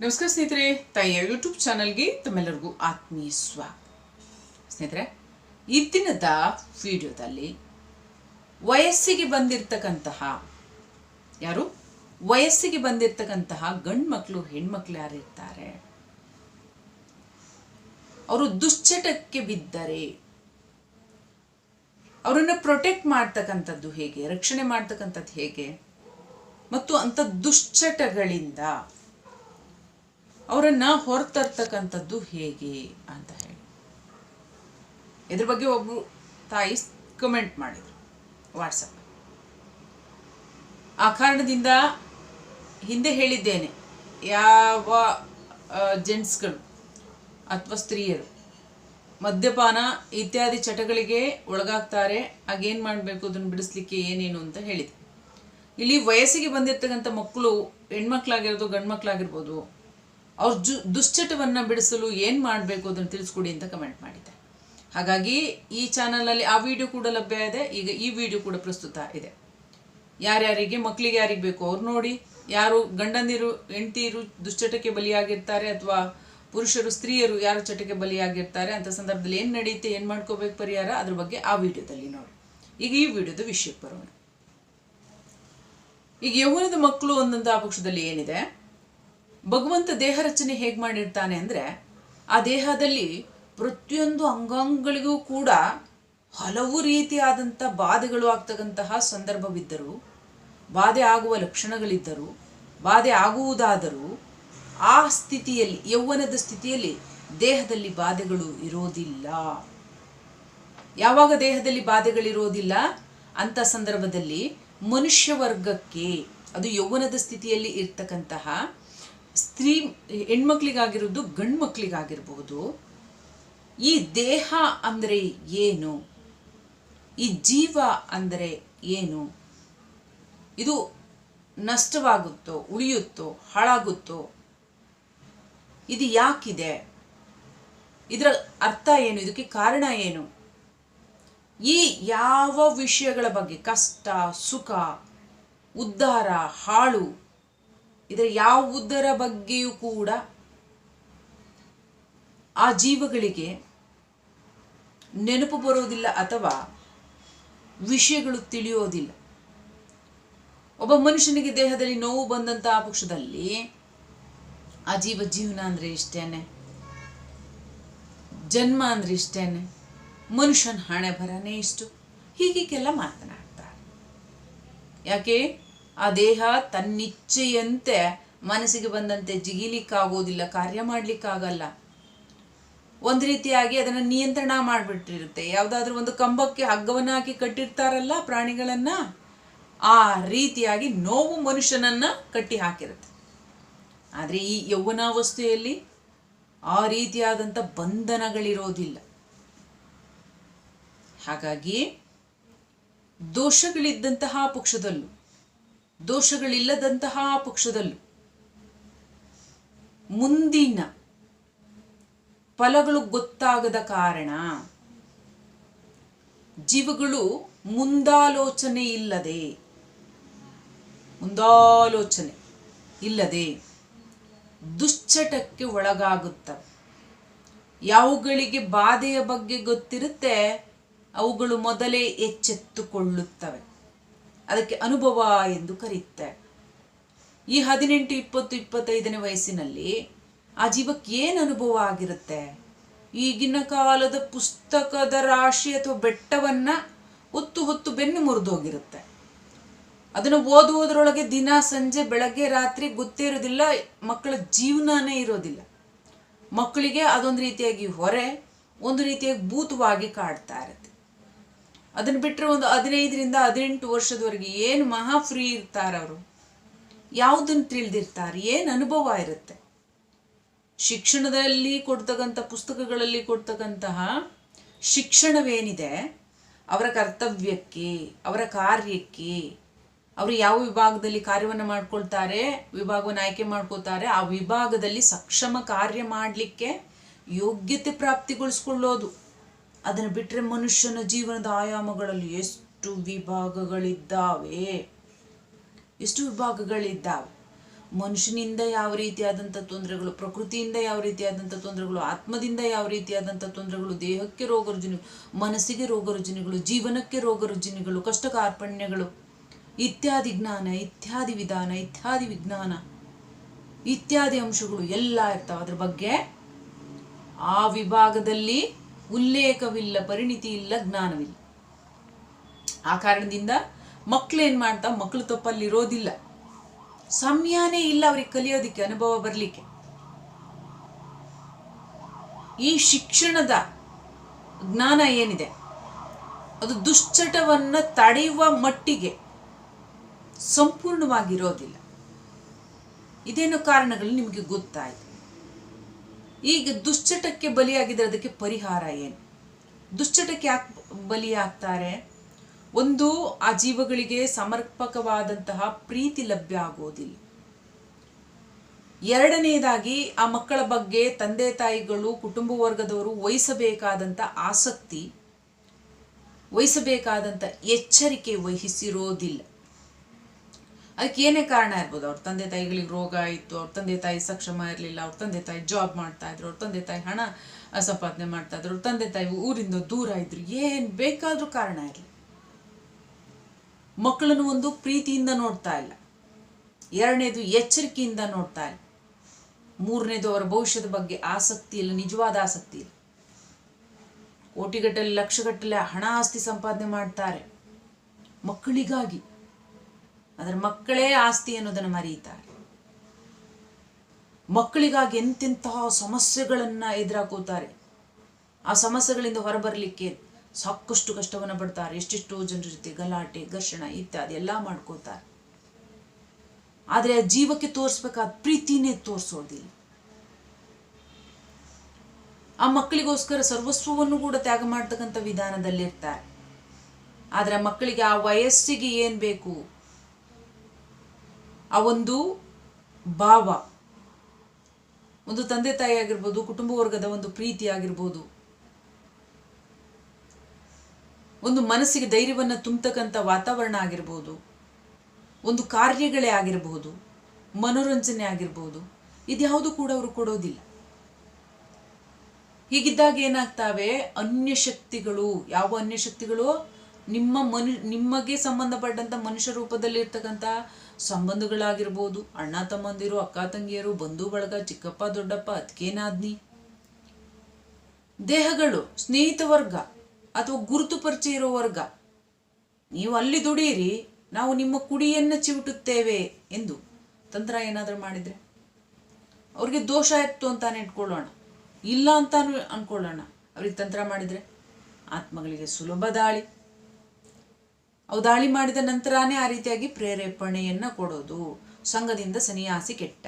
ನಮಸ್ಕಾರ ಸ್ನೇಹಿತರೆ, ತಾಯಿಯ ಯೂಟ್ಯೂಬ್ ಚಾನಲ್ಗೆ ತಮ್ಮೆಲ್ಲರಿಗೂ ಆತ್ಮೀಯ ಸ್ವಾಗತ. ಸ್ನೇಹಿತರೆ ಈ ದಿನದ ವಿಡಿಯೋದಲ್ಲಿ ವಯಸ್ಸಿಗೆ ಬಂದಿರತಕ್ಕಂತಹ ಯಾರು? ವಯಸ್ಸಿಗೆ ಬಂದಿರತಕ್ಕಂತಹ ಗಂಡು ಮಕ್ಕಳು ಹೆಣ್ಮಕ್ಳು ಯಾರಿರ್ತಾರೆ? ಅವರು ದುಶ್ಚಟಕ್ಕೆ ಬಿದ್ದರೆ ಅವರನ್ನು ಪ್ರೊಟೆಕ್ಟ್ ಮಾಡ್ತಕ್ಕಂಥದ್ದು ಹೇಗೆ? ರಕ್ಷಣೆ ಮಾಡ್ತಕ್ಕಂಥದ್ದು ಹೇಗೆ? ಮತ್ತು ಅಂಥ ದುಶ್ಚಟಗಳಿಂದ ಅವರನ್ನ ಹೊರತರ್ತಕ್ಕಂಥದ್ದು ಹೇಗೆ ಅಂತ ಹೇಳಿ. ಇದ್ರ ಬಗ್ಗೆ ಒಬ್ಬರು ತಾಯಿ ಕಮೆಂಟ್ ಮಾಡಿದ್ರು ವಾಟ್ಸಪ್ ಆ ಕಾರಣದಿಂದ ಹಿಂದೆ ಹೇಳಿದ್ದೇನೆ, ಯಾವ ಜೆಂಟ್ಸ್ಗಳು ಅಥವಾ ಸ್ತ್ರೀಯರು ಮದ್ಯಪಾನ ಇತ್ಯಾದಿ ಚಟಗಳಿಗೆ ಒಳಗಾಗ್ತಾರೆ ಆಗೇನು ಮಾಡಬೇಕು, ಅದನ್ನು ಬಿಡಿಸ್ಲಿಕ್ಕೆ ಏನೇನು ಅಂತ ಹೇಳಿದೆ ಇಲ್ಲಿ ವಯಸ್ಸಿಗೆ ಬಂದಿರ್ತಕ್ಕಂಥ ಮಕ್ಕಳು ಹೆಣ್ಮಕ್ಳಾಗಿರೋದು ಗಂಡು ಮಕ್ಕಳಾಗಿರ್ಬೋದು ಅವ್ರ ಜು ದುಶ್ಚಟವನ್ನು ಬಿಡಿಸಲು ಏನು ಮಾಡಬೇಕು ಅದನ್ನು ತಿಳಿಸ್ಕೊಡಿ ಅಂತ ಕಮೆಂಟ್ ಮಾಡಿದ್ದೆ. ಹಾಗಾಗಿ ಈ ಚಾನಲಲ್ಲಿ ಆ ವಿಡಿಯೋ ಕೂಡ ಲಭ್ಯ ಇದೆ, ಈಗ ಈ ವಿಡಿಯೋ ಕೂಡ ಪ್ರಸ್ತುತ ಇದೆ. ಯಾರ್ಯಾರಿಗೆ ಮಕ್ಕಳಿಗೆ ಯಾರಿಗೆ ಬೇಕು ಅವ್ರು ನೋಡಿ. ಯಾರು ಗಂಡಂದಿರು, ಹೆಂಡತಿರು ದುಶ್ಚಟಕ್ಕೆ ಬಲಿಯಾಗಿರ್ತಾರೆ ಅಥವಾ ಪುರುಷರು, ಸ್ತ್ರೀಯರು ಯಾರು ಚಟಕ್ಕೆ ಬಲಿಯಾಗಿರ್ತಾರೆ, ಅಂತ ಸಂದರ್ಭದಲ್ಲಿ ಏನು ನಡೆಯುತ್ತೆ ಏನು ಮಾಡ್ಕೋಬೇಕು ಪರಿಹಾರ, ಅದ್ರ ಬಗ್ಗೆ ಆ ವಿಡಿಯೋದಲ್ಲಿ ನೋಡಿ. ಈಗ ಈ ವಿಡಿಯೋದ ವಿಷಯಕ್ಕೆ ಬರೋಣ. ಈಗ ಯೌವನದ ಮಕ್ಕಳು ಒಂದೊಂದು ಆ ಪಕ್ಷದಲ್ಲಿ ಏನಿದೆ? ಭಗವಂತ ದೇಹ ರಚನೆ ಹೇಗೆ ಮಾಡಿರ್ತಾನೆ ಅಂದರೆ, ಆ ದೇಹದಲ್ಲಿ ಪ್ರತಿಯೊಂದು ಅಂಗಾಂಗಗಳಿಗೂ ಕೂಡ ಹಲವು ರೀತಿಯಾದಂಥ ಬಾಧೆಗಳು ಆಗ್ತಕ್ಕಂತಹ ಸಂದರ್ಭವಿದ್ದರೂ, ಬಾಧೆ ಆಗುವ ಲಕ್ಷಣಗಳಿದ್ದರೂ, ಬಾಧೆ ಆಗುವುದಾದರೂ ಆ ಸ್ಥಿತಿಯಲ್ಲಿ, ಯೌವನದ ಸ್ಥಿತಿಯಲ್ಲಿ ದೇಹದಲ್ಲಿ ಬಾಧೆಗಳು ಇರೋದಿಲ್ಲ. ಯಾವಾಗ ದೇಹದಲ್ಲಿ ಬಾಧೆಗಳಿರೋದಿಲ್ಲ? ಅಂತ ಸಂದರ್ಭದಲ್ಲಿ ಮನುಷ್ಯ ವರ್ಗಕ್ಕೆ, ಅದು ಯೌವನದ ಸ್ಥಿತಿಯಲ್ಲಿ ಇರ್ತಕ್ಕಂತಹ ಸ್ತ್ರೀ, ಹೆಣ್ಮಕ್ಳಿಗಾಗಿರೋದು ಗಂಡು ಮಕ್ಕಳಿಗಾಗಿರ್ಬೋದು ಈ ದೇಹ ಅಂದರೆ ಏನು? ಈ ಜೀವ ಅಂದರೆ ಏನು? ಇದು ನಷ್ಟವಾಗುತ್ತೋ, ಉಳಿಯುತ್ತೋ, ಹಾಳಾಗುತ್ತೋ? ಇದು ಯಾಕಿದೆ? ಇದರ ಅರ್ಥ ಏನು? ಇದಕ್ಕೆ ಕಾರಣ ಏನು? ಈ ಯಾವ ವಿಷಯಗಳ ಬಗ್ಗೆ ಕಷ್ಟ, ಸುಖ, ಉದ್ಧಾರ, ಹಾಳು ಇದರ ಯಾವುದರ ಬಗ್ಗೆಯೂ ಕೂಡ ಆ ಜೀವಗಳಿಗೆ ನೆನಪು ಬರೋದಿಲ್ಲ ಅಥವಾ ವಿಷಯಗಳು ತಿಳಿಯೋದಿಲ್ಲ. ಒಬ್ಬ ಮನುಷ್ಯನಿಗೆ ದೇಹದಲ್ಲಿ ನೋವು ಬಂದಂತಹ ಪಕ್ಷದಲ್ಲಿ ಆ ಜೀವ ಜೀವನ ಅಂದ್ರೆ ಇಷ್ಟೇನೆ. ಜನ್ಮ ಅಂದ್ರೆ ಇಷ್ಟೇನೆ. ಮನುಷ್ಯನ ಹಣೆ ಬರನೇ ಇಷ್ಟು. ಹೀಗೀಗೆಲ್ಲ ಮಾತನಾಡ್ತಾರೆ. ಯಾಕೆ? ಆ ದೇಹ ತನ್ನಿಚ್ಛೆಯಂತೆ ಮನಸ್ಸಿಗೆ ಬಂದಂತೆ ಜಿಗಿಲಿಕ್ಕಾಗೋದಿಲ್ಲ ಕಾರ್ಯ ಮಾಡಲಿಕ್ಕಾಗಲ್ಲ. ಒಂದು ರೀತಿಯಾಗಿ ಅದನ್ನು ನಿಯಂತ್ರಣ ಮಾಡಿಬಿಟ್ಟಿರುತ್ತೆ. ಯಾವುದಾದ್ರೂ ಒಂದು ಕಂಬಕ್ಕೆ ಹಗ್ಗವನ್ನು ಹಾಕಿ ಕಟ್ಟಿರ್ತಾರಲ್ಲ ಪ್ರಾಣಿಗಳನ್ನು, ಆ ರೀತಿಯಾಗಿ ನೋವು ಮನುಷ್ಯನನ್ನು ಕಟ್ಟಿ ಹಾಕಿರುತ್ತೆ. ಆದರೆ ಈ ಯೌವನಾವಸ್ಥೆಯಲ್ಲಿ ಆ ರೀತಿಯಾದಂಥ ಬಂಧನಗಳಿರೋದಿಲ್ಲ. ಹಾಗಾಗಿ ದೋಷಗಳಿದ್ದಂತಹ ಪಕ್ಷದಲ್ಲೂ ದೋಷಗಳಿಲ್ಲದಂತಹ ಪಕ್ಷದಲ್ಲೂ ಮುಂದಿನ ಫಲಗಳು ಗೊತ್ತಾಗದ ಕಾರಣ ಜೀವಗಳು ಮುಂದಾಲೋಚನೆ ಇಲ್ಲದೆ ಮುಂದಾಲೋಚನೆ ಇಲ್ಲದೆ ದುಶ್ಚಟಕ್ಕೆ ಒಳಗಾಗುತ್ತವೆ ಯಾವುಗಳಿಗೆ ಬಾಧೆಯ ಬಗ್ಗೆ ಗೊತ್ತಿರುತ್ತೆ, ಅವುಗಳು ಮೊದಲೇ ಎಚ್ಚೆತ್ತುಕೊಳ್ಳುತ್ತವೆ. ಅದಕ್ಕೆ ಅನುಭವ ಎಂದು ಕರೆಯುತ್ತೆ ಈ ಹದಿನೆಂಟು, ಇಪ್ಪತ್ತು, ಇಪ್ಪತ್ತೈದನೇ ವಯಸ್ಸಿನಲ್ಲಿ ಆ ಜೀವಕ್ಕೆ ಏನು ಅನುಭವ ಆಗಿರುತ್ತೆ? ಈಗಿನ ಕಾಲದ ಪುಸ್ತಕದ ರಾಶಿ ಅಥವಾ ಬೆಟ್ಟವನ್ನು ಹೊತ್ತು ಹೊತ್ತು ಬೆನ್ನು ಮುರಿದೋಗಿರುತ್ತೆ ಅದನ್ನು ಓದುವುದರೊಳಗೆ ದಿನ, ಸಂಜೆ, ಬೆಳಗ್ಗೆ, ರಾತ್ರಿ ಗೊತ್ತೇ ಇರೋದಿಲ್ಲ, ಮಕ್ಕಳ ಜೀವನನೇ ಇರೋದಿಲ್ಲ. ಮಕ್ಕಳಿಗೆ ಅದೊಂದು ರೀತಿಯಾಗಿ ಹೊರೆ, ಒಂದು ರೀತಿಯಾಗಿ ಭೂತವಾಗಿ ಕಾಡ್ತಾ ಇರುತ್ತೆ. ಅದನ್ನು ಬಿಟ್ಟರೆ ಒಂದು ಹದಿನೈದರಿಂದ ಹದಿನೆಂಟು ವರ್ಷದವರೆಗೆ ಏನು ಮಹಾ ಫ್ರೀ ಇರ್ತಾರೆ ಅವರು? ಯಾವುದನ್ನು ತಿಳಿದಿರ್ತಾರೆ? ಏನು ಅನುಭವ ಇರುತ್ತೆ? ಶಿಕ್ಷಣದಲ್ಲಿ ಕೊಡ್ತಕ್ಕಂಥ ಪುಸ್ತಕಗಳಲ್ಲಿ ಕೊಡ್ತಕ್ಕಂತಹ ಶಿಕ್ಷಣವೇನಿದೆ? ಅವರ ಕರ್ತವ್ಯಕ್ಕೆ, ಅವರ ಕಾರ್ಯಕ್ಕೆ, ಅವರು ಯಾವ ವಿಭಾಗದಲ್ಲಿ ಕಾರ್ಯವನ್ನು ಮಾಡ್ಕೊಳ್ತಾರೆ, ವಿಭಾಗವನ್ನು ಆಯ್ಕೆ ಮಾಡ್ಕೋತಾರೆ ಆ ವಿಭಾಗದಲ್ಲಿ ಸಕ್ಷಮ ಕಾರ್ಯ ಮಾಡಲಿಕ್ಕೆ ಯೋಗ್ಯತೆ ಪ್ರಾಪ್ತಿಗೊಳಿಸ್ಕೊಳ್ಳೋದು. ಅದನ್ನು ಬಿಟ್ಟರೆ ಮನುಷ್ಯನ ಜೀವನದ ಆಯಾಮಗಳಲ್ಲಿ ಎಷ್ಟು ವಿಭಾಗಗಳಿದ್ದಾವೆ? ಎಷ್ಟು ವಿಭಾಗಗಳಿದ್ದಾವೆ? ಮನುಷ್ಯನಿಂದ ಯಾವ ರೀತಿಯಾದಂಥ ತೊಂದರೆಗಳು, ಪ್ರಕೃತಿಯಿಂದ ಯಾವ ರೀತಿಯಾದಂಥ ತೊಂದರೆಗಳು, ಆತ್ಮದಿಂದ ಯಾವ ರೀತಿಯಾದಂಥ ತೊಂದರೆಗಳು, ದೇಹಕ್ಕೆ ರೋಗ ಮನಸ್ಸಿಗೆ ರೋಗ ಜೀವನಕ್ಕೆ ರೋಗ ರುಜಿನಗಳು ಕಷ್ಟ ಕಾರ್ಪಣ್ಯಗಳು ಇತ್ಯಾದಿ ಜ್ಞಾನ, ಇತ್ಯಾದಿ ವಿಧಾನ, ಇತ್ಯಾದಿ ವಿಜ್ಞಾನ, ಇತ್ಯಾದಿ ಅಂಶಗಳು ಎಲ್ಲ ಇರ್ತಾವೆ. ಅದ್ರ ಬಗ್ಗೆ ಆ ವಿಭಾಗದಲ್ಲಿ ಉಲ್ಲೇಖವಿಲ್ಲ ಪರಿಣಿತಿ ಇಲ್ಲ ಜ್ಞಾನವಿಲ್ಲ. ಆ ಕಾರಣದಿಂದ ಮಕ್ಕಳೇನು ಮಾಡ್ತಾ ಮಕ್ಕಳು ತಪ್ಪಲ್ಲಿ ಇರೋದಿಲ್ಲ. ಸಮಯನೇ ಇಲ್ಲ ಅವ್ರಿಗೆ ಕಲಿಯೋದಕ್ಕೆ, ಅನುಭವ ಬರಲಿಕ್ಕೆ. ಈ ಶಿಕ್ಷಣದ ಜ್ಞಾನ ಏನಿದೆ? ಅದು ದುಶ್ಚಟವನ್ನ ತಡೆಯುವ ಮಟ್ಟಿಗೆ ಸಂಪೂರ್ಣವಾಗಿರೋದಿಲ್ಲ. ಇದೇನು ಕಾರಣಗಳು ನಿಮಗೆ ಗೊತ್ತಾಯ್ತು? ಈಗ ದುಶ್ಚಟಕ್ಕೆ ಬಲಿಯಾಗಿದ್ರೆ ಅದಕ್ಕೆ ಪರಿಹಾರ ಏನು? ದುಶ್ಚಟಕ್ಕೆ ಯಾಕೆ ಬಲಿಯಾಗ್ತಾರೆ? ಒಂದು, ಆ ಜೀವಗಳಿಗೆ ಸಮರ್ಪಕವಾದಂತಹ ಪ್ರೀತಿ ಲಭ್ಯ ಆಗೋದಿಲ್ಲ. ಎರಡನೆಯದಾಗಿ ಆ ಮಕ್ಕಳ ಬಗ್ಗೆ ತಂದೆ ತಾಯಿಗಳು, ಕುಟುಂಬ ವರ್ಗದವರು ವಹಿಸಬೇಕಾದಂಥ ಆಸಕ್ತಿ ವಹಿಸಬೇಕಾದಂಥ ಎಚ್ಚರಿಕೆ ವಹಿಸಿರೋದಿಲ್ಲ. ಅದಕ್ಕೆ ಏನೇ ಕಾರಣ ಇರ್ಬೋದು. ಅವ್ರ ತಂದೆ ತಾಯಿಗಳಿಗೆ ರೋಗ ಇತ್ತು, ಅವ್ರ ತಂದೆ ತಾಯಿ ಸಕ್ಷಮ ಇರಲಿಲ್ಲ, ಅವ್ರ ತಂದೆ ತಾಯಿ ಜಾಬ್ ಮಾಡ್ತಾ ಇದ್ರು, ಅವ್ರ ತಂದೆ ತಾಯಿ ಹಣ ಸಂಪಾದನೆ ಮಾಡ್ತಾ ಇದ್ರು, ಅವ್ರ ತಂದೆ ತಾಯಿ ಊರಿಂದ ದೂರ ಇದ್ರು. ಏನು ಬೇಕಾದರೂ ಕಾರಣ ಇರಲಿ. ಮಕ್ಕಳನ್ನು ಒಂದು ಪ್ರೀತಿಯಿಂದ ನೋಡ್ತಾ ಇಲ್ಲ. ಎರಡನೇದು ಎಚ್ಚರಿಕೆಯಿಂದ ನೋಡ್ತಾ ಇಲ್ಲ. ಮೂರನೇದು ಅವರ ಭವಿಷ್ಯದ ಬಗ್ಗೆ ಆಸಕ್ತಿ ಇಲ್ಲ, ನಿಜವಾದ ಆಸಕ್ತಿ ಇಲ್ಲ. ಕೋಟಿಗಟ್ಟಲೆ, ಲಕ್ಷಗಟ್ಟಲೆ ಹಣ ಆಸ್ತಿ ಸಂಪಾದನೆ ಮಾಡ್ತಾರೆ. ಮಕ್ಕಳಿಗಾಗಿ. ಅದರ ಮಕ್ಕಳೇ ಆಸ್ತಿ ಅನ್ನೋದನ್ನು ಮರೀತಾರೆ. ಮಕ್ಕಳಿಗಾಗಿ ಎಂತೆಂತಹ ಸಮಸ್ಯೆಗಳನ್ನ ಎದುರಾಕೋತಾರೆ. ಆ ಸಮಸ್ಯೆಗಳಿಂದ ಹೊರಬರಲಿಕ್ಕೆ ಸಾಕಷ್ಟು ಕಷ್ಟವನ್ನು ಪಡ್ತಾರೆ. ಎಷ್ಟೆಷ್ಟೋ ಜನರ ಜೊತೆ ಗಲಾಟೆ, ಘರ್ಷಣ ಇತ್ಯಾದಿ ಎಲ್ಲ ಮಾಡ್ಕೋತಾರೆ. ಆದರೆ ಆ ಜೀವಕ್ಕೆ ತೋರಿಸ್ಬೇಕಾದ ಪ್ರೀತಿನೇ ತೋರಿಸೋದಿಲ್ಲ. ಆ ಮಕ್ಕಳಿಗೋಸ್ಕರ ಸರ್ವಸ್ವವನ್ನು ಕೂಡ ತ್ಯಾಗ ಮಾಡ್ತಕ್ಕಂಥ ವಿಧಾನದಲ್ಲಿರ್ತಾರೆ. ಆದರೆ ಮಕ್ಕಳಿಗೆ ಆ ವಯಸ್ಸಿಗೆ ಏನು ಬೇಕು? ಆ ಒಂದು ಭಾವ, ಒಂದು ತಂದೆ ತಾಯಿ ಆಗಿರ್ಬೋದು, ಕುಟುಂಬ ವರ್ಗದ ಒಂದು ಪ್ರೀತಿ ಆಗಿರ್ಬೋದು, ಒಂದು ಮನಸ್ಸಿಗೆ ಧೈರ್ಯವನ್ನು ತುಂಬತಕ್ಕಂಥ ವಾತಾವರಣ ಆಗಿರ್ಬೋದು, ಒಂದು ಕಾರ್ಯಗಳೇ ಆಗಿರಬಹುದು ಮನೋರಂಜನೆ ಆಗಿರ್ಬೋದು ಇದ್ಯಾವುದು ಕೂಡ ಅವರು ಕೊಡೋದಿಲ್ಲ. ಹೀಗಿದ್ದಾಗ ಏನಾಗ್ತಾವೆ? ಅನ್ಯ ಶಕ್ತಿಗಳು. ಯಾವ ಅನ್ಯ ಶಕ್ತಿಗಳು? ನಿಮ್ಮ ಮನು, ನಿಮಗೆ ಸಂಬಂಧಪಟ್ಟಂತ ಮನುಷ್ಯ ರೂಪದಲ್ಲಿ ಇರ್ತಕ್ಕಂಥ ಸಂಬಂಧಗಳಾಗಿರ್ಬೋದು, ಅಣ್ಣ ತಮ್ಮಂದಿರು, ಅಕ್ಕ ತಂಗಿಯರು, ಬಂಧು ಬಳಗ, ಚಿಕ್ಕಪ್ಪ, ದೊಡ್ಡಪ್ಪ ಅದ್ಕೇನಾದ್ನಿ ದೇಹಗಳು ಸ್ನೇಹಿತ ವರ್ಗ ಅಥವಾ ಗುರುತು ಪರಿಚಯ ಇರೋ ವರ್ಗ. ನೀವು ಅಲ್ಲಿ ದುಡಿಯಿರಿ ನಾವು ನಿಮ್ಮ ಕುಡಿಯನ್ನು ಚಿವುಟುತ್ತೇವೆ ಎಂದು ತಂತ್ರ ಏನಾದರೂ ಮಾಡಿದರೆ? ಅವ್ರಿಗೆ ದೋಷ ಇತ್ತು ಅಂತಾನೆ ಇಟ್ಕೊಳ್ಳೋಣ. ಇಲ್ಲ ಅಂತಾನು ಅನ್ಕೊಳ್ಳೋಣ. ಅವ್ರಿಗೆ ತಂತ್ರ ಮಾಡಿದರೆ? ಆತ್ಮಗಳಿಗೆ ಸುಲಭ ದಾಳಿ. ಅವು ದಾಳಿ ಮಾಡಿದ ನಂತರನೇ ಆ ರೀತಿಯಾಗಿ ಪ್ರೇರೇಪಣೆಯನ್ನು ಕೊಡೋದು. ಸಂಘದಿಂದ ಸನ್ಯಾಸಿ ಕೆಟ್ಟ.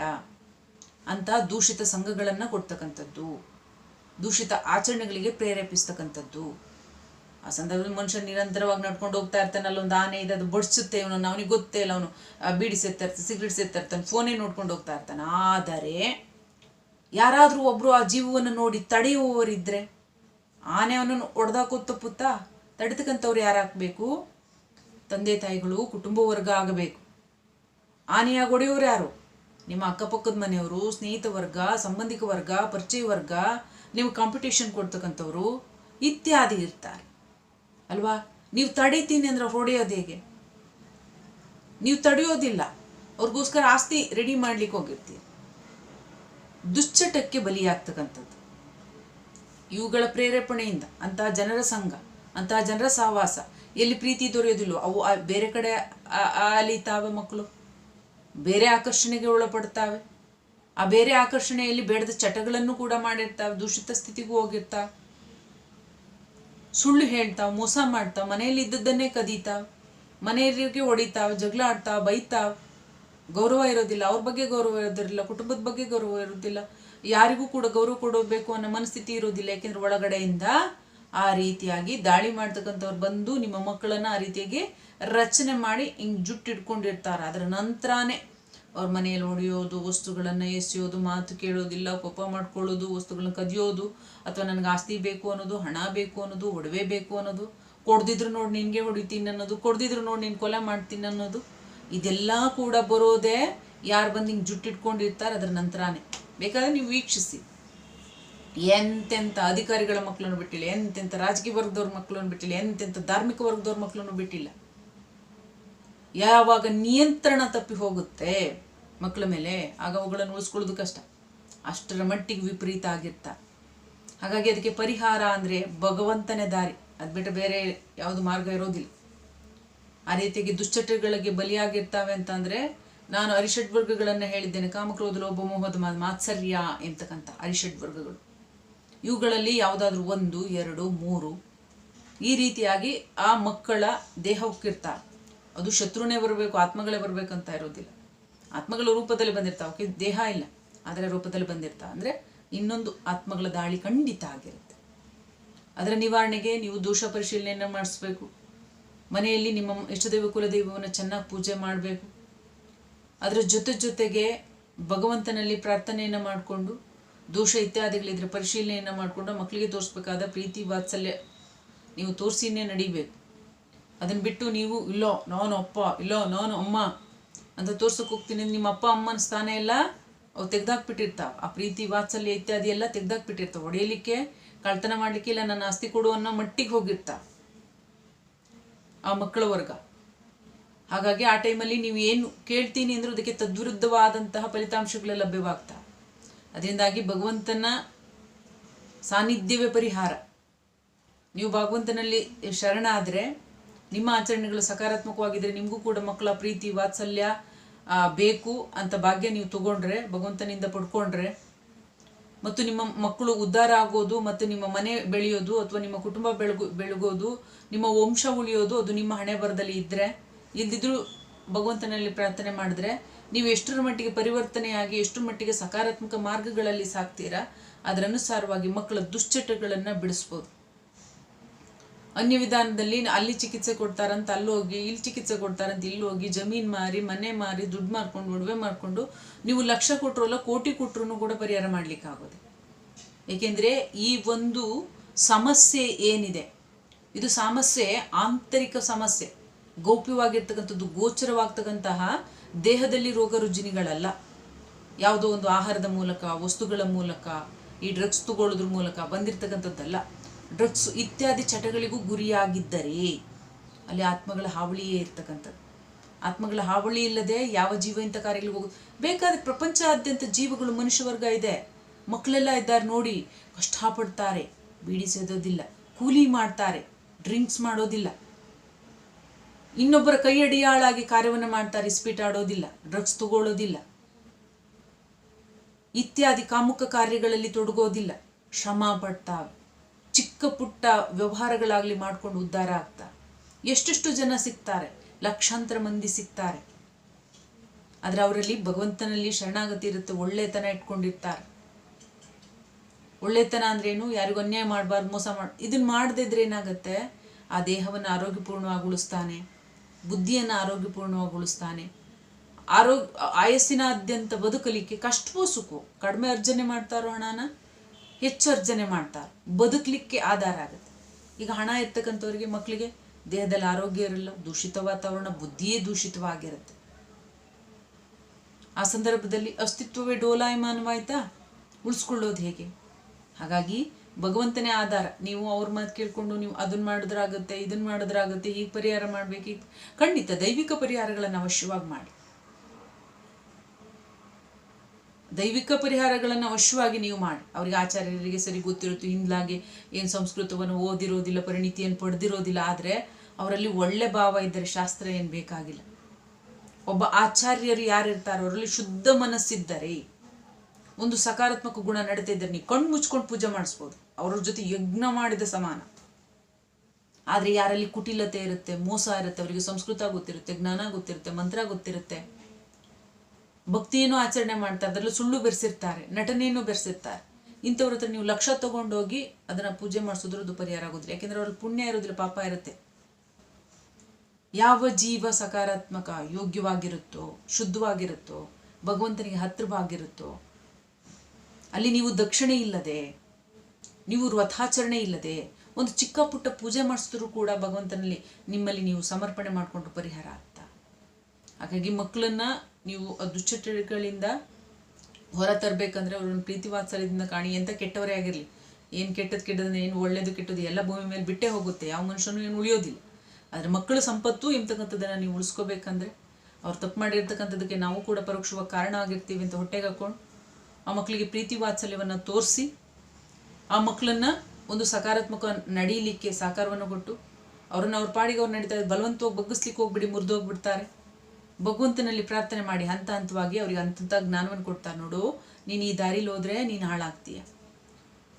ಅಂತ ದೂಷಿತ ಸಂಘಗಳನ್ನು ಕೊಡ್ತಕ್ಕಂಥದ್ದು. ದೂಷಿತ ಆಚರಣೆಗಳಿಗೆ ಪ್ರೇರೇಪಿಸ್ತಕ್ಕಂಥದ್ದು. ಆ ಸಂದರ್ಭದಲ್ಲಿ ಮನುಷ್ಯ ನಿರಂತರವಾಗಿ ನಡ್ಕೊಂಡು ಹೋಗ್ತಾ ಇರ್ತಾನೆ, ಅಲ್ಲೊಂದು ಆನೆ ಇದೆ, ಅದು ಬಡಿಸುತ್ತೆ ಇವನು ಅವನಿಗೆ ಗೊತ್ತೇ ಇಲ್ಲ, ಅವನು ಬೀಡಿ ಸೇರ್ತಾ ಇರ್ತಾನೆ, ಸಿಗರೇಟ್ ಸೇರ್ತಾ ಇರ್ತಾನೆ, ಫೋನೇ ನೋಡ್ಕೊಂಡು ಹೋಗ್ತಾ ಇರ್ತಾನೆ. ಆದರೆ, ಯಾರಾದರೂ ಒಬ್ಬರು ಆ ಜೀವವನ್ನು ನೋಡಿ ತಡೆಯುವವರಿದ್ದರೆ ಆನೆ ಅವನನ್ನು ಒಡೆದಾಕೋತ ತಪ್ಪುತ್ತಾ ಯಾರು ಯಾರಾಗಬೇಕು? ತಂದೆ ತಾಯಿಗಳು ಕುಟುಂಬ ವರ್ಗ ಆಗಬೇಕು. ಆನೆಯಾಗಿ ಹೊಡೆಯೋರು ಯಾರು? ನಿಮ್ಮ ಅಕ್ಕಪಕ್ಕದ ಮನೆಯವರು, ಸ್ನೇಹಿತ ವರ್ಗ, ಸಂಬಂಧಿಕ ವರ್ಗ, ಪರಿಚಯ ವರ್ಗ, ನೀವು ಕಾಂಪಿಟೇಷನ್ ಕೊಡ್ತಕ್ಕಂಥವ್ರು ಇತ್ಯಾದಿ ಇರ್ತಾರೆ. ಅಲ್ವಾ? ನೀವು ತಡೀತೀನಿ ಅಂದ್ರೆ ಹೊಡೆಯೋದು ಹೇಗೆ? ನೀವು ತಡೆಯೋದಿಲ್ಲ. ಅವ್ರಿಗೋಸ್ಕರ ಆಸ್ತಿ ರೆಡಿ ಮಾಡ್ಲಿಕ್ಕೆ ಹೋಗಿರ್ತೀರಿ. ದುಶ್ಚಟಕ್ಕೆ ಬಲಿಯಾಗ್ತಕ್ಕಂಥದ್ದು. ಇವುಗಳ ಪ್ರೇರೇಪಣೆಯಿಂದ ಅಂತಹ ಜನರ ಸಂಘ ಅಂತಹ ಜನರ ಸಹವಾಸ ಎಲ್ಲಿ ಪ್ರೀತಿ ದೊರೆಯೋದಿಲ್ಲೋ ಅವು ಬೇರೆ ಕಡೆ ಅಲಿತಾವೆ ಮಕ್ಕಳು. ಬೇರೆ ಆಕರ್ಷಣೆಗೆ ಒಳಪಡ್ತಾವೆ. ಆ ಬೇರೆ ಆಕರ್ಷಣೆಯಲ್ಲಿ ಬೇಡದ ಚಟಗಳನ್ನು ಕೂಡ ಮಾಡಿರ್ತಾವೆ, ದೂಷಿತ ಸ್ಥಿತಿಗೂ ಹೋಗಿರ್ತಾವ. ಸುಳ್ಳು ಹೇಳ್ತಾವ, ಮೋಸ ಮಾಡ್ತಾವ, ಮನೆಯಲ್ಲಿ ಇದ್ದದ್ದನ್ನೇ ಕದೀತಾವ, ಮನೆಯವರಿಗೆ ಹೊಡಿತಾವ ಜಗಳ ಆಡ್ತಾವ ಬೈತಾವ. ಗೌರವ ಇರೋದಿಲ್ಲ, ಅವ್ರ ಬಗ್ಗೆ ಗೌರವ ಇರೋದಿಲ್ಲ, ಕುಟುಂಬದ ಬಗ್ಗೆ ಗೌರವ ಇರೋದಿಲ್ಲ. ಯಾರಿಗೂ ಕೂಡ ಗೌರವ ಕೊಡಬೇಕು ಅನ್ನೋ ಮನಸ್ಥಿತಿ ಇರೋದಿಲ್ಲ, ಯಾಕೆಂದ್ರೆ ಒಳಗಡೆಯಿಂದ ಆ ರೀತಿಯಾಗಿ ದಾಳಿ ಮಾಡ್ತಕ್ಕಂಥವ್ರು ಬಂದು ನಿಮ್ಮ ಮಕ್ಕಳನ್ನ ಆ ರೀತಿಯಾಗಿ ರಚನೆ ಮಾಡಿ ಹಿಂಗ್ ಜುಟ್ಟು ಇಟ್ಕೊಂಡಿರ್ತಾರೆ ಅದರ ನಂತರನೇ ಅವ್ರ ಮನೆಯಲ್ಲಿ ಹೊಡೆಯೋದು, ವಸ್ತುಗಳನ್ನು ಎಸೆಯೋದು, ಮಾತು ಕೇಳೋದಿಲ್ಲ, ಕೋಪ ಮಾಡ್ಕೊಳ್ಳೋದು, ವಸ್ತುಗಳನ್ನ ಕದಿಯೋದು, ಅಥವಾ ನನಗೆ ಆಸ್ತಿ ಬೇಕು ಅನ್ನೋದು, ಹಣ ಬೇಕು ಅನ್ನೋದು, ಒಡವೆ ಬೇಕು ಅನ್ನೋದು, ಕೊಡ್ದಿದ್ರು ನೋಡಿ ನಿನಗೆ ಹೊಡಿತೀನಿ ಅನ್ನೋದು, ಕೊಡ್ದಿದ್ರು ನೋಡಿ ನೀನು ಕೊಲೆ ಮಾಡ್ತೀನಿ ಅನ್ನೋದು, ಇದೆಲ್ಲ ಕೂಡ ಬರೋದೇ ಯಾರು ಬಂದು ಹಿಂಗೆ ಜುಟ್ಟಿಟ್ಕೊಂಡಿರ್ತಾರೆ ಅದರ ನಂತರನೇ. ಬೇಕಾದ್ರೆ ನೀವು ವೀಕ್ಷಿಸಿ. ಎಂತೆಂಥ ಅಧಿಕಾರಿಗಳ ಮಕ್ಕಳನ್ನು ಬಿಟ್ಟಿಲ್ಲ ಎಂತೆಂಥ ರಾಜಕೀಯ ವರ್ಗದವ್ರ ಮಕ್ಕಳನ್ನು ಬಿಟ್ಟಿಲ್ಲ ಎಂತೆಂಥ ಧಾರ್ಮಿಕ ವರ್ಗದವ್ರ ಮಕ್ಕಳನ್ನು ಬಿಟ್ಟಿಲ್ಲ. ಯಾವಾಗ ನಿಯಂತ್ರಣ ತಪ್ಪಿ ಹೋಗುತ್ತೆ ಮಕ್ಕಳ ಮೇಲೆ, ಆಗ ಅವುಗಳನ್ನು ಉಳಿಸ್ಕೊಳ್ಳೋದು ಕಷ್ಟ. ಅಷ್ಟರ ಮಟ್ಟಿಗೆ ವಿಪರೀತ ಆಗಿರ್ತ. ಹಾಗಾಗಿ ಅದಕ್ಕೆ ಪರಿಹಾರ ಅಂದರೆ ಭಗವಂತನೇ ದಾರಿ. ಅದು ಬಿಟ್ಟು ಬೇರೆ ಯಾವುದು ಮಾರ್ಗ ಇರೋದಿಲ್ಲ. ಆ ರೀತಿಯಾಗಿ ದುಶ್ಚಟಗಳಿಗೆ ಬಲಿಯಾಗಿರ್ತಾವೆ ಅಂತಂದರೆ ನಾನು ಅರಿಷಡ್ ವರ್ಗಗಳನ್ನು ಹೇಳಿದ್ದೇನೆ ಕಾಮಕ್ರೋಧ ಲೋಭ ಮೋಹದ ಮಾತ್ಸರ್ಯ ಎಂತಕ್ಕಂಥ ಅರಿಷಡ್ ವರ್ಗಗಳು. ಇವುಗಳಲ್ಲಿ ಯಾವುದಾದ್ರೂ ಒಂದು, ಎರಡು, ಮೂರು. ಈ ರೀತಿಯಾಗಿ ಆ ಮಕ್ಕಳ ದೇಹ ಉಕ್ಕಿರ್ತಾ ಅದು ಶತ್ರುನೇ ಬರಬೇಕು, ಆತ್ಮಗಳೇ ಬರಬೇಕಂತ ಇರೋದಿಲ್ಲ. ಆತ್ಮಗಳ ರೂಪದಲ್ಲಿ ಬಂದಿರ್ತಾವೆ, ಓಕೆ? ದೇಹ ಇಲ್ಲ ಅದರ ರೂಪದಲ್ಲಿ ಬಂದಿರ್ತಾ. ಅಂದರೆ ಇನ್ನೊಂದು ಆತ್ಮಗಳ ದಾಳಿ ಖಂಡಿತ ಆಗಿರುತ್ತೆ. ಅದರ ನಿವಾರಣೆಗೆ ನೀವು ದೋಷ ಪರಿಶೀಲನೆಯನ್ನು ಮಾಡಿಸ್ಬೇಕು. ಮನೆಯಲ್ಲಿ ನಿಮ್ಮ ಇಷ್ಟದೇವ ಕುಲದೈವವನ್ನು ಚೆನ್ನಾಗಿ ಪೂಜೆ ಮಾಡಬೇಕು. ಅದರ ಜೊತೆ ಜೊತೆಗೆ ಭಗವಂತನಲ್ಲಿ ಪ್ರಾರ್ಥನೆಯನ್ನು ಮಾಡಿಕೊಂಡು ದೋಷ ಇತ್ಯಾದಿಗಳಿದ್ರೆ ಪರಿಶೀಲನೆಯನ್ನು ಮಾಡಿಕೊಂಡು ಮಕ್ಕಳಿಗೆ ತೋರಿಸ್ಬೇಕಾದ ಪ್ರೀತಿ ವಾತ್ಸಲ್ಯ ನೀವು ತೋರಿಸಿನೇ ನಡಿಬೇಕು. ಅದನ್ನು ಬಿಟ್ಟು ನೀವು, ಇಲ್ಲೋ ನಾನು ಅಪ್ಪ, ಇಲ್ಲೋ ನಾನು ಅಮ್ಮ ಅಂತ ತೋರ್ಸೋಕೆ ಹೋಗ್ತೀನಿ ನಿಮ್ಮ ಅಪ್ಪ, ಅಮ್ಮನ ಸ್ಥಾನ ಎಲ್ಲ ಅವು ತೆಗ್ದಾಕ್ಬಿಟ್ಟಿರ್ತಾವೆ. ಆ ಪ್ರೀತಿ, ವಾತ್ಸಲ್ಯ ಇತ್ಯಾದಿ ಎಲ್ಲ ತೆಗ್ದಾಕ್ಬಿಟ್ಟಿರ್ತಾವೆ. ಹೊಡೆಯಲಿಕ್ಕೆ, ಕಳ್ತನ ಮಾಡಲಿಕ್ಕೆ ಇಲ್ಲ, ನನ್ನ ಆಸ್ತಿ ಕೊಡು ಅನ್ನೋ ಮಟ್ಟಿಗೆ ಹೋಗಿರ್ತಾವೆ. ಆ ಮಕ್ಕಳ ವರ್ಗ. ಹಾಗಾಗಿ ಆ ಟೈಮಲ್ಲಿ ನೀವು ಏನು ಕೇಳ್ತೀನಿ ಅಂದ್ರೆ ಅದಕ್ಕೆ ತದ್ವಿರುದ್ಧವಾದಂತಹ ಫಲಿತಾಂಶಗಳು ಲಭ್ಯವಾಗ್ತವೆ. ಅದರಿಂದಾಗಿ ಭಗವಂತನ ಸಾನ್ನಿಧ್ಯವೇ ಪರಿಹಾರ. ನೀವು ಭಗವಂತನಲ್ಲಿ ಶರಣ ಆದರೆ ನಿಮ್ಮ ಆಚರಣೆಗಳು ಸಕಾರಾತ್ಮಕವಾಗಿದ್ದರೆ ನಿಮಗೂ ಕೂಡ ಮಕ್ಕಳ ಪ್ರೀತಿ, ವಾತ್ಸಲ್ಯ ಬೇಕು ಅಂತ ಭಾಗ್ಯ ನೀವು ತಗೊಂಡ್ರೆ, ಭಗವಂತನಿಂದ ಪಡ್ಕೊಂಡ್ರೆ, ಮತ್ತು ನಿಮ್ಮ ಮಕ್ಕಳು ಉದ್ಧಾರ ಆಗೋದು, ಮತ್ತು ನಿಮ್ಮ ಮನೆ ಬೆಳೆಯೋದು, ಅಥವಾ ನಿಮ್ಮ ಕುಟುಂಬ ಬೆಳಗು, ಬೆಳಗೋದು, ನಿಮ್ಮ ವಂಶ ಉಳಿಯೋದು, ಅದು ನಿಮ್ಮ ಹಣೆ ಬರದಲ್ಲಿ ಇದ್ದರೆ ಇಲ್ದಿದ್ರೂ ಭಗವಂತನಲ್ಲಿ ಪ್ರಾರ್ಥನೆ ಮಾಡಿದ್ರೆ ನೀವು ಎಷ್ಟರ ಮಟ್ಟಿಗೆ ಪರಿವರ್ತನೆಯಾಗಿ ಎಷ್ಟು ಮಟ್ಟಿಗೆ ಸಕಾರಾತ್ಮಕ ಮಾರ್ಗಗಳಲ್ಲಿ ಸಾಕ್ತೀರಾ ಅದರನುಸಾರವಾಗಿ ಮಕ್ಕಳ ದುಶ್ಚಟಗಳನ್ನು ಬಿಡಿಸ್ಬೋದು. ಅನ್ಯ ವಿಧಾನದಲ್ಲಿ ಅಲ್ಲಿ ಚಿಕಿತ್ಸೆ ಕೊಡ್ತಾರಂತ ಅಲ್ಲಿ ಹೋಗಿ, ಇಲ್ಲಿ ಚಿಕಿತ್ಸೆ ಕೊಡ್ತಾರಂತ ಇಲ್ಲಿ ಹೋಗಿ, ಜಮೀನ್ ಮಾರಿ, ಮನೆ ಮಾರಿ, ದುಡ್ಡು ಮಾರ್ಕೊಂಡು, ಒಡವೆ ಮಾರ್ಕೊಂಡು, ನೀವು ಲಕ್ಷ ಕೊಟ್ಟರಲ್ಲ ಕೋಟಿ ಕೊಟ್ಟರು ಕೂಡ ಪರಿಹಾರ ಮಾಡ್ಲಿಕ್ಕೆ ಆಗೋದು ಏಕೆಂದರೆ ಈ ಒಂದು ಸಮಸ್ಯೆ ಏನಿದೆ? ಇದು ಸಮಸ್ಯೆ ಆಂತರಿಕ ಸಮಸ್ಯೆ. ಗೌಪ್ಯವಾಗಿರ್ತಕ್ಕಂಥದ್ದು, ಗೋಚರವಾಗ್ತಕ್ಕಂತಹ ದೇಹದಲ್ಲಿ ರೋಗ ರುಜಿನಿಗಳಲ್ಲ. ಯಾವುದೋ ಒಂದು ಆಹಾರದ ಮೂಲಕ, ವಸ್ತುಗಳ ಮೂಲಕ, ಈ ಡ್ರಗ್ಸ್ ತಗೊಳ್ಳೋದ್ರ ಮೂಲಕ ಬಂದಿರತಕ್ಕಂಥದ್ದಲ್ಲ. ಡ್ರಗ್ಸ್ ಇತ್ಯಾದಿ ಚಟಗಳಿಗೂ ಗುರಿಯಾಗಿದ್ದರೆ ಅಲ್ಲಿ ಆತ್ಮಗಳ ಹಾವಳಿಯೇ ಇರ್ತಕ್ಕಂಥದ್ದು. ಆತ್ಮಗಳ ಹಾವಳಿ ಇಲ್ಲದೆ ಯಾವ ಜೀವ ಇಂಥ ಕಾರ್ಯಗಳಿಗೆ ಹೋಗೋದು ಬೇಕಾದ ಪ್ರಪಂಚಾದ್ಯಂತ ಜೀವಗಳು ಮನುಷ್ಯ ವರ್ಗ ಇದೆ. ಮಕ್ಕಳೆಲ್ಲ ಇದ್ದಾರೆ ನೋಡಿ, ಕಷ್ಟಪಡ್ತಾರೆ ಬೀಡಿಸೋದಿಲ್ಲ ಕೂಲಿ ಮಾಡ್ತಾರೆ ಡ್ರಿಂಕ್ಸ್ ಮಾಡೋದಿಲ್ಲ. ಇನ್ನೊಬ್ಬರ ಕೈಯಡಿಯಾಳಾಗಿ ಕಾರ್ಯವನ್ನು ಮಾಡ್ತಾರೆ ಇಸ್ಪೀಟ್ ಆಡೋದಿಲ್ಲ ಡ್ರಗ್ಸ್ ತಗೊಳ್ಳೋದಿಲ್ಲ. ಇತ್ಯಾದಿ ಕಾಮುಕ ಕಾರ್ಯಗಳಲ್ಲಿ ತೊಡಗೋದಿಲ್ಲ. ಶ್ರಮ ಪಡ್ತಾ, ಚಿಕ್ಕ ಪುಟ್ಟ ವ್ಯವಹಾರಗಳಾಗಲಿ ಮಾಡ್ಕೊಂಡು ಉದ್ಧಾರ ಆಗ್ತಾ. ಎಷ್ಟೆಷ್ಟು ಜನ ಸಿಗ್ತಾರೆ, ಲಕ್ಷಾಂತರ ಮಂದಿ ಸಿಗ್ತಾರೆ. ಆದರೆ ಅವರಲ್ಲಿ ಭಗವಂತನಲ್ಲಿ ಶರಣಾಗತಿ ಇರುತ್ತೆ, ಒಳ್ಳೆತನ ಇಟ್ಕೊಂಡಿರ್ತಾರೆ. ಒಳ್ಳೆತನ ಅಂದ್ರೇನು ಯಾರಿಗೂ ಅನ್ಯಾಯ ಮಾಡಬಾರ್ದು, ಮೋಸ ಮಾಡ ಇದನ್ನ ಮಾಡದಿದ್ರೆ ಏನಾಗುತ್ತೆ? ಆ ದೇಹವನ್ನು ಆರೋಗ್ಯಪೂರ್ಣವಾಗಿ ಉಳಿಸ್ತಾನೆ. ಬುದ್ಧಿಯನ್ನು ಆರೋಗ್ಯಪೂರ್ಣವಾಗಿ ಉಳಿಸ್ತಾನೆ ಆರೋಗ್ಯ ಆಯಸ್ಸಿನಾದ್ಯಂತ ಬದುಕಲಿಕ್ಕೆ ಕಷ್ಟವೋ ಸುಖವೋ ಕಡಿಮೆ ಅರ್ಜನೆ ಮಾಡ್ತಾರೋ ಹಣನ? ಹೆಚ್ಚು ಅರ್ಜನೆ ಮಾಡ್ತಾರೆ. ಬದುಕಲಿಕ್ಕೆ ಆಧಾರ ಆಗುತ್ತೆ. ಈಗ ಹಣ ಇರ್ತಕ್ಕಂಥವ್ರಿಗೆ ಮಕ್ಕಳಿಗೆ ದೇಹದಲ್ಲಿ ಆರೋಗ್ಯ ಇರಲ್ಲ, ದೂಷಿತ ವಾತಾವರಣ, ಬುದ್ಧಿಯೇ ದೂಷಿತವಾಗಿರುತ್ತೆ. ಆ ಸಂದರ್ಭದಲ್ಲಿ ಅಸ್ತಿತ್ವವೇ ಡೋಲಾಯಮಾನವಾಯ್ತಾ ಉಳಿಸ್ಕೊಳ್ಳೋದು ಹೇಗೆ? ಹಾಗಾಗಿ ಭಗವಂತನೇ ಆಧಾರ. ನೀವು ಅವ್ರ ಮಾತು ಕೇಳ್ಕೊಂಡು ನೀವು ಅದನ್ನ ಮಾಡಿದ್ರಾಗುತ್ತೆ ಇದನ್ನ ಮಾಡಿದ್ರಾಗುತ್ತೆ, ಹೀಗೆ ಪರಿಹಾರ ಮಾಡ್ಬೇಕು ಖಂಡಿತ ದೈವಿಕ ಪರಿಹಾರಗಳನ್ನು ಅವಶ್ಯವಾಗಿ ಮಾಡಿ. ದೈವಿಕ ಪರಿಹಾರಗಳನ್ನು ಅವಶ್ಯವಾಗಿ ನೀವು ಮಾಡಿ. ಅವರಿಗೆ ಆಚಾರ್ಯರಿಗೆ ಸರಿ ಗೊತ್ತಿರುತ್ತೆ, ಹಿಂದ್ಲಾಗೆ ಏನು ಸಂಸ್ಕೃತವನ್ನು ಓದಿರೋದಿಲ್ಲ, ಪರಿಣಿತಿಯನ್ನು ಪಡೆದಿರೋದಿಲ್ಲ, ಆದರೆ ಅವರಲ್ಲಿ ಒಳ್ಳೆ ಭಾವ ಇದ್ದರೆ ಶಾಸ್ತ್ರ ಏನು ಬೇಕಾಗಿಲ್ಲ. ಒಬ್ಬ ಆಚಾರ್ಯರು ಯಾರಿರ್ತಾರೋ, ಅವರಲ್ಲಿ ಶುದ್ಧ ಮನಸ್ಸಿದ್ದರೆ ಒಂದು ಸಕಾರಾತ್ಮಕ ಗುಣ ನಡೀತಾ ಇದ್ದರೆ ನೀವು ಕಣ್ಣು ಮುಚ್ಕೊಂಡು ಪೂಜೆ ಮಾಡಿಸ್ಬೋದು. ಅವ್ರ ಜೊತೆ ಯಜ್ಞ ಮಾಡಿದ ಸಮಾನ. ಆದರೆ ಯಾರಲ್ಲಿ ಕುಟಿಲತೆ ಇರುತ್ತೆ, ಮೋಸ ಇರುತ್ತೆ, ಅವರಿಗೆ ಸಂಸ್ಕೃತ ಗೊತ್ತಿರುತ್ತೆ, ಜ್ಞಾನ ಗೊತ್ತಿರುತ್ತೆ, ಮಂತ್ರ ಗೊತ್ತಿರುತ್ತೆ ಭಕ್ತಿಯನ್ನು ಆಚರಣೆ ಮಾಡ್ತಾರೆ, ಅದರಲ್ಲೂ ಸುಳ್ಳು ಬೆರೆಸಿರ್ತಾರೆ ನಟನೆಯನ್ನು ಬೆರೆಸಿರ್ತಾರೆ. ಇಂಥವ್ರ ಹತ್ರ ನೀವು ಲಕ್ಷ ತಗೊಂಡೋಗಿ ಅದನ್ನ ಪೂಜೆ ಮಾಡಿಸಿದ್ರದ್ದು ಪರಿಹಾರ ಆಗೋದಿಲ್ಲ. ಯಾಕೆಂದ್ರೆ ಅವ್ರಲ್ಲಿ ಪುಣ್ಯ ಇರೋದಿಲ್ಲ, ಪಾಪ ಇರುತ್ತೆ. ಯಾವ ಜೀವ ಸಕಾರಾತ್ಮಕ, ಯೋಗ್ಯವಾಗಿರುತ್ತೋ, ಶುದ್ಧವಾಗಿರುತ್ತೋ, ಭಗವಂತನಿಗೆ ಹತ್ತಿರವಾಗಿರುತ್ತೋ ಅಲ್ಲಿ ನೀವು ದಕ್ಷಿಣೆ ಇಲ್ಲದೆ, ನೀವು ವ್ರತಾಚರಣೆ ಇಲ್ಲದೆ, ಒಂದು ಚಿಕ್ಕ ಪುಟ್ಟ ಪೂಜೆ ಮಾಡಿಸಿದ್ರು ಕೂಡ ಭಗವಂತನಲ್ಲಿ ನಿಮ್ಮಲ್ಲಿ ನೀವು ಸಮರ್ಪಣೆ ಮಾಡಿಕೊಂಡು ಪರಿಹಾರ ಆಗ್ತಾ. ಹಾಗಾಗಿ ಮಕ್ಕಳನ್ನ ನೀವು ದುಶ್ಚಟಗಳಿಂದ ಹೊರ ತರಬೇಕಂದ್ರೆ ಅವ್ರನ್ನ ಪ್ರೀತಿ ವಾತ್ಸಲ್ಯದಿಂದ ಕಾಣಿ, ಎಂತ ಕೆಟ್ಟವರೇ ಆಗಿರಲಿ. ಏನು ಕೆಟ್ಟದ್ದು ಕೆಟ್ಟದ್ದು ಏನು ಒಳ್ಳೇದು ಕೆಟ್ಟದ್ದು ಎಲ್ಲ ಭೂಮಿ ಮೇಲೆ ಬಿಟ್ಟೇ ಹೋಗುತ್ತೆ, ಯಾವ ಮನುಷ್ಯನೂ ಏನು ಉಳಿಯೋದಿಲ್ಲ. ಆದರೆ ಮಕ್ಕಳ ಸಂಪತ್ತು ಎಂಬತಕ್ಕಂಥದ್ದನ್ನು ನೀವು ಉಳಿಸ್ಕೋಬೇಕಂದ್ರೆ, ಅವ್ರು ತಪ್ಪು ಮಾಡಿರ್ತಕ್ಕಂಥದ್ದಕ್ಕೆ ನಾವು ಕೂಡ ಪರೋಕ್ಷವಾಗಿ ಕಾರಣ ಆಗಿರ್ತೀವಿ ಅಂತ ಹೊಟ್ಟೆಗೆ ಹಾಕೊಂಡು ಆ ಮಕ್ಕಳಿಗೆ ಪ್ರೀತಿ ವಾತ್ಸಲ್ಯವನ್ನು ತೋರಿಸಿ, ಆ ಮಕ್ಕಳನ್ನ ಒಂದು ಸಕಾರಾತ್ಮಕ ನಡೀಲಿಕ್ಕೆ ಸಹಕಾರವನ್ನು ಕೊಟ್ಟು, ಅವ್ರನ್ನ ಅವ್ರ ಪಾಡಿಗೆ ಅವ್ರು ನಡೀತಾರೆ, ಬಲವಂತವಾಗಿ ಬಗ್ಗಿಸ್ಲಿಕ್ಕೆ ಹೋಗ್ಬಿಡಿ ಮುರಿದೋಗ್ಬಿಡ್ತಾರೆ ಭಗವಂತನಲ್ಲಿ ಪ್ರಾರ್ಥನೆ ಮಾಡಿ ಹಂತ ಹಂತವಾಗಿ ಅವ್ರಿಗೆ ಹಂತ ಜ್ಞಾನವನ್ನು ಕೊಡ್ತಾರೆ. ನೋಡು, ನೀನು ಈ ದಾರಿಲಿ ಹೋದ್ರೆ ನೀನು ಹಾಳಾಗ್ತೀಯ.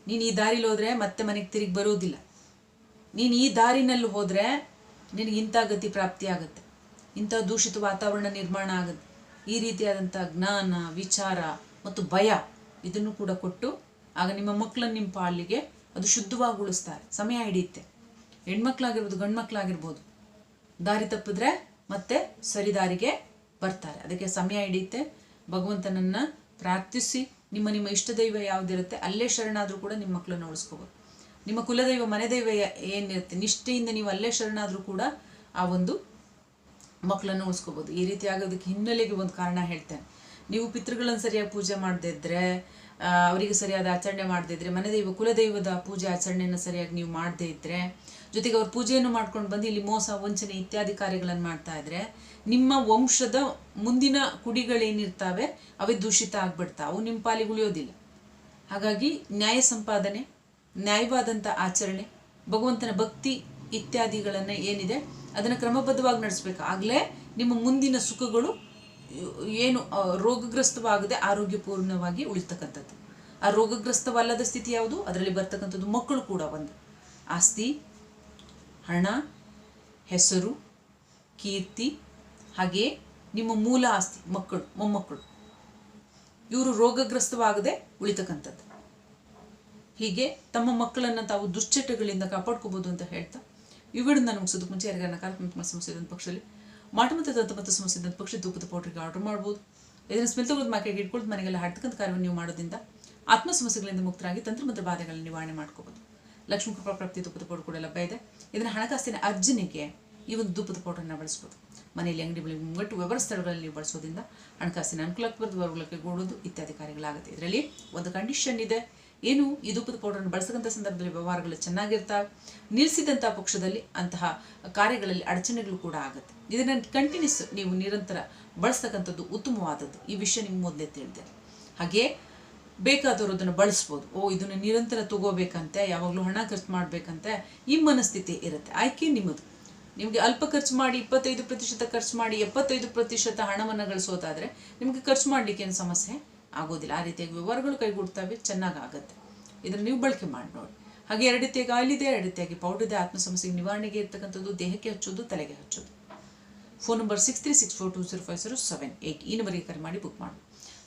ನೀನು ಈ ದಾರಿಲಿ ಹೋದ್ರೆ ಮತ್ತೆ ಮನೆಗೆ ತಿರುಗಿ ಬರೋದಿಲ್ಲ. ನೀನು ಈ ದಾರಿನಲ್ಲಿ ಹೋದರೆ ನಿನಗೆ ಇಂಥ ಗತಿ ಪ್ರಾಪ್ತಿ ಆಗುತ್ತೆ. ಇಂಥ ದೂಷಿತ ವಾತಾವರಣ ನಿರ್ಮಾಣ ಆಗುತ್ತೆ. ಈ ರೀತಿಯಾದಂಥ ಜ್ಞಾನ, ವಿಚಾರ ಮತ್ತು ಭಯ ಇದನ್ನು ಕೂಡ ಕೊಟ್ಟು ಆಗ ನಿಮ್ಮ ಮಕ್ಕಳನ್ನು ನಿಮ್ಮ ಪಾಲಿಗೆ ಅದು ಶುದ್ಧವಾಗಿ ಉಳಿಸ್ತಾರೆ. ಸಮಯ ಹಿಡಿಯುತ್ತೆ. ಹೆಣ್ಮಕ್ಳಾಗಿರ್ಬೋದು ಗಂಡು ಮಕ್ಕಳಾಗಿರ್ಬೋದು ದಾರಿ ತಪ್ಪಿದ್ರೆ ಮತ್ತೆ ಸರಿದಾರಿಗೆ ಬರ್ತಾರೆ. ಅದಕ್ಕೆ ಸಮಯ ಹಿಡಿಯುತ್ತೆ. ಭಗವಂತನನ್ನ ಪ್ರಾರ್ಥಿಸಿ, ನಿಮ್ಮ ನಿಮ್ಮ ಇಷ್ಟ ದೈವ ಯಾವುದಿರುತ್ತೆ ಅಲ್ಲೇ ಶರಣಾದರೂ ಕೂಡ ನಿಮ್ಮ ಮಕ್ಕಳನ್ನ ಉಳಿಸ್ಕೋಬೋದು. ನಿಮ್ಮ ಕುಲದೈವ ಮನೆ ದೈವ ಯ- ಏನಿರುತ್ತೆ, ನಿಷ್ಠೆಯಿಂದ ನೀವು ಅಲ್ಲೇ ಶರಣಾದರೂ ಕೂಡ ಆ ಒಂದು ಮಕ್ಕಳನ್ನು ಉಳಿಸ್ಕೋಬೋದು. ಈ ರೀತಿ ಆಗೋದಕ್ಕೆ ಹಿನ್ನೆಲೆಗೆ ಒಂದು ಕಾರಣ ಹೇಳ್ತೇನೆ. ನೀವು ಪಿತೃಗಳನ್ನು ಸರಿಯಾಗಿ ಪೂಜೆ ಮಾಡದಿದ್ರೆ ಅವರಿಗೆ ಸರಿಯಾದ ಆಚರಣೆ ಮಾಡದೇ ಇದ್ರೆ, ಮನೆದೈವ, ಕುಲದೈವದ ಪೂಜೆ ಆಚರಣೆಯನ್ನು ಸರಿಯಾಗಿ ನೀವು ಮಾಡದೇ ಇದ್ದರೆ ಜೊತೆಗೆ ಅವ್ರು ಪೂಜೆಯನ್ನು ಮಾಡ್ಕೊಂಡು ಬಂದು ಇಲ್ಲಿ ಮೋಸ, ವಂಚನೆ ಇತ್ಯಾದಿ ಕಾರ್ಯಗಳನ್ನು ಮಾಡ್ತಾ ಇದ್ರೆ, ನಿಮ್ಮ ವಂಶದ ಮುಂದಿನ ಕುಡಿಗಳೇನಿರ್ತಾವೆ, ಅವೇ ದೂಷಿತ ಆಗ್ಬಿಡ್ತಾವು ನಿಮ್ಮ ಪಾಲಿಗೆ ಉಳಿಯೋದಿಲ್ಲ. ಹಾಗಾಗಿ ನ್ಯಾಯ ಸಂಪಾದನೆ ನ್ಯಾಯವಾದಂಥ ಆಚರಣೆ, ಭಗವಂತನ ಭಕ್ತಿ ಇತ್ಯಾದಿಗಳನ್ನು ಏನಿದೆ, ಅದನ್ನು ಕ್ರಮಬದ್ಧವಾಗಿ ನಡೆಸಬೇಕು. ಆಗಲೇ ನಿಮ್ಮ ಮುಂದಿನ ಸುಖಗಳು ಏನು ರೋಗಗ್ರಸ್ತವಾಗದೆ ಆರೋಗ್ಯಪೂರ್ಣವಾಗಿ ಉಳಿತಕ್ಕಂಥದ್ದು. ಆ ರೋಗಗ್ರಸ್ತವಲ್ಲದ ಸ್ಥಿತಿ ಯಾವುದು? ಅದರಲ್ಲಿ ಬರ್ತಕ್ಕಂಥದ್ದು ಮಕ್ಕಳು ಕೂಡ ಒಂದು. ಆಸ್ತಿ, ಹಣ, ಹೆಸರು, ಕೀರ್ತಿ ಹಾಗೆಯೇ ನಿಮ್ಮ ಮೂಲ ಆಸ್ತಿ, ಮಕ್ಕಳು, ಮೊಮ್ಮಕ್ಕಳು. ಇವರು ರೋಗಗ್ರಸ್ತವಾಗದೆ ಉಳಿತಕ್ಕಂಥದ್ದು. ಹೀಗೆ ತಮ್ಮ ಮಕ್ಕಳನ್ನು ತಾವು ದುಶ್ಚಟಗಳಿಂದ ಕಾಪಾಡ್ಕೋಬೋದು ಅಂತ ಹೇಳ್ತಾ, ಈ ವಿಡಿಯೋ ನಾನು ಮುಗಿಸೋದಕ್ಕೆ ಮುಂಚೆ ಯಾರಿಗಾರ ನಕಾರಾತ್ಮಕ ಸಮಸ್ಯೆ ಪಕ್ಷದಲ್ಲಿ ಮಾಟ ಮತ್ತು ದಂತ ಮತ್ತು ಸಮಸ್ಯೆ ಪಕ್ಷ ಧೂಪದ ಪೌಡ್ರಿಗೆ ಆರ್ಡರ್ ಮಾಡ್ಬೋದು. ಇದನ್ನು ಸ್ಮೆಲ್ ತಗೊಳ್ಳೋದು ಮಾಕೆಗೆ ಇಟ್ಕೊಳ್ಳೋದು ಮನೆಗೆಲ್ಲ ಹಾಡ್ತಕ್ಕಂಥ ಕಾರ್ಯವನ್ನು ನೀವು ಮಾಡೋದ್ರಿಂದ ಆತ್ಮ ಸಮಸ್ಯೆಗಳಿಂದ ಮುಕ್ತರಾಗಿ ತಂತ್ರಮಂತ್ರ ಬಾಧೆಗಳನ್ನು ನಿವಾರಣೆ ಮಾಡ್ಕೋಬೋದು. ಲಕ್ಷ್ಮೀ ಕೃಪಾ ಪ್ರಾಪ್ತಿ ಧೂಪದ ಪೌಡರ್ ಕೂಡ ಲಭ್ಯ ಇದೆ. ಇದನ್ನು ಹಣಕಾಸಿನ ಅರ್ಜನೆಗೆ ಈ ಒಂದು ಧೂಪದ ಪೌಡ್ರನ್ನು ಬಳಸ್ಬೋದು. ಮನೆಯಲ್ಲಿ ಅಂಗಡಿಗಳಿಗೆ ಮುಂಗಟ್ಟು ವ್ಯವಹಾರ ಸ್ಥಳಗಳಲ್ಲಿ ಬಳಸೋದ್ರಿಂದ ಹಣಕಾಸಿನ ಅನುಕೂಲಕ್ಕೆ ಬರೆದು ವರ್ಗಕ್ಕೆ ಕೂಡೋದು ಇತ್ಯಾದಿ ಕಾರ್ಯಗಳಾಗುತ್ತೆ. ಇದರಲ್ಲಿ ಒಂದು ಕಂಡೀಷನ್ ಇದೆ. ಏನು? ಈ ಧೂಪದ ಬಳಸತಕ್ಕಂಥ ಸಂದರ್ಭದಲ್ಲಿ ವ್ಯವಹಾರಗಳು ಚೆನ್ನಾಗಿರ್ತಾವೆ ನಿಲ್ಲಿಸಿದಂಥ ಪಕ್ಷದಲ್ಲಿ ಅಂತಹ ಕಾರ್ಯಗಳಲ್ಲಿ ಅಡಚಣೆಗಳು ಕೂಡ ಆಗುತ್ತೆ. ಇದನ್ನು ಕಂಟಿನ್ಯೂಸ್ ನೀವು ನಿರಂತರ ಬಳಸ್ತಕ್ಕಂಥದ್ದು ಉತ್ತಮವಾದದ್ದು. ಈ ವಿಷಯ ನಿಮ್ಗೆ ಮೊದಲೇ ತಿಳಿದೆ. ಹಾಗೆ ಬೇಕಾದವರು ಅದನ್ನು ಬಳಸ್ಬೋದು. ಓ, ಇದನ್ನು ನಿರಂತರ ತಗೋಬೇಕಂತೆ, ಯಾವಾಗಲೂ ಹಣ ಖರ್ಚು ಮಾಡಬೇಕಂತೆ, ಈ ಮನಸ್ಥಿತಿ ಇರುತ್ತೆ. ಆಯ್ಕೆ ನಿಮ್ಮದು. ನಿಮಗೆ ಅಲ್ಪ ಖರ್ಚು ಮಾಡಿ ಇಪ್ಪತ್ತೈದು ಪ್ರತಿಶತ ಖರ್ಚು ಮಾಡಿ ಎಪ್ಪತ್ತೈದು ಪ್ರತಿಶತ ಹಣವನ್ನು ಗಳಿಸೋದಾದರೆ ನಿಮಗೆ ಖರ್ಚು ಮಾಡಲಿಕ್ಕೆ ಏನು ಸಮಸ್ಯೆ? ಆಗೋದಿಲ್ಲ. ಆ ರೀತಿಯಾಗಿ ವ್ಯವಹಾರಗಳು ಕೈಗೂಡ್ತವೆ ಚೆನ್ನಾಗಿ ಆಗುತ್ತೆ ಇದನ್ನು ನೀವು ಬಳಕೆ ಮಾಡಿ ನೋಡಿ. ಹಾಗೆ ಎರಡು ರೀತಿಯಾಗಿ ಆಯಿಲ್ ಇದೆ ಎರಡು ಪೌಡರ್ ಇದೆ. ಆತ್ಮ ಸಮಸ್ಯೆಗೆ ನಿವಾರಣೆಗೆ ಇರ್ತಕ್ಕಂಥದ್ದು, ದೇಹಕ್ಕೆ ಹಚ್ಚೋದು, ತಲೆಗೆ ಹಚ್ಚೋದು. Phone number six three six four two zero five zero seven eight ಈ ನಂಬರಿಗೆ ಕರೆ ಮಾಡಿ ಬುಕ್ ಮಾಡಿ.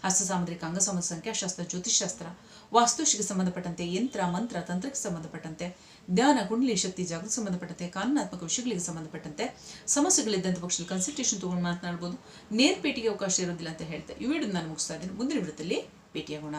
ಹಸ್ತ ಸಾಮುದ್ರಿಕ ಅಂಗಸಮ ಸಂಖ್ಯಾಶಾಸ್ತ್ರ ಜ್ಯೋತಿಷಾಸ್ತ್ರ ವಾಸ್ತುಶಿಗೆ ಸಂಬಂಧಪಟ್ಟಂತೆ ಯಂತ್ರ, ಮಂತ್ರ, ತಂತ್ರಕ್ಕೆ ಸಂಬಂಧಪಟ್ಟಂತೆ ಧ್ಯಾನ ಕುಂಡಲಿ, ಶಕ್ತಿ, ಜಾಗೃತಿ ಸಂಬಂಧಪಟ್ಟಂತೆ ಕಾನೂನಾತ್ಮಕ ವಿಷಯಗಳಿಗೆ ಸಂಬಂಧಪಟ್ಟಂತೆ ಸಮಸ್ಯೆಗಳಿದ್ದಂಥ ಪಕ್ಷದಲ್ಲಿ ಕನ್ಸಲ್ಟೇಷನ್ ತೊಗೊಂಡು ಮಾತನಾಡ್ಬೋದು. ನೇರ ಪೇಟಿಗೆ ಅವಕಾಶ ಇರೋದಿಲ್ಲ ಅಂತ ಹೇಳ್ತಾ ಈ ವಿಡಿಯೋ ನಾನು ಮುಗಿಸ್ತಾ ಇದ್ದೀನಿ. ಮುಂದಿನ ವಿಡಿಯೋದಲ್ಲಿ ಭೇಟಿಯಾಗೋಣ.